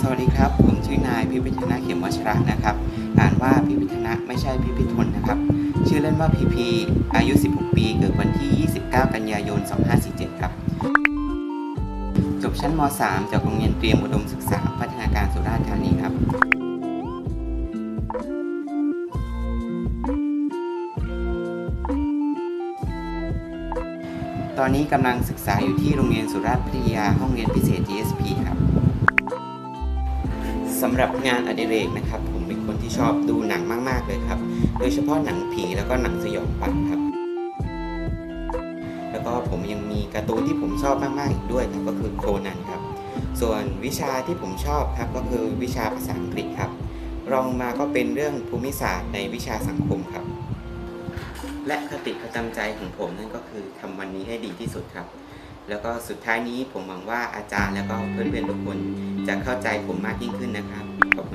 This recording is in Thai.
สวัสดีครับ ผมชื่อนายพิพิธนะเข็มวัชระนะครับ อ่านว่าพิพิธนะไม่ใช่พิพิธนนะครับ ชื่อเล่นว่าพีพีอายุ 16 ปีเกิดวันที่ 29 กันยายน 2547 ครับ จบชั้นม .3 จากโรงเรียนเตรียมอุดมศึกษาพัฒนาการสุราษฎร์ธานีครับตอนนี้กำลังศึกษาอยู่ที่โรงเรียนสุราษฎร์พิทยาห้องเรียนพิเศษ GSP ครับ สำหรับงานอดิเรกนะครับ ผมเป็นคนที่ชอบดูหนังมากๆเลยครับ โดยเฉพาะหนังผีแล้วก็หนังสยองขวัญครับ แล้วก็ผมยังมีการ์ตูนที่ผมชอบมากๆอีกด้วยก็คือโคนันครับ ส่วนวิชาที่ผมชอบครับก็คือวิชาภาษาอังกฤษครับ รองมาก็เป็นเรื่องภูมิศาสตร์ในวิชาสังคมครับ และคติประจำใจของผมนั่นก็คือทำวันนี้ให้ดีที่สุดครับ แล้วก็สุดท้ายนี้ผมหวังว่าอาจารย์แล้วก็เพื่อนๆทุกคนจะเข้าใจผมมากยิ่งขึ้นนะครับ ขอบ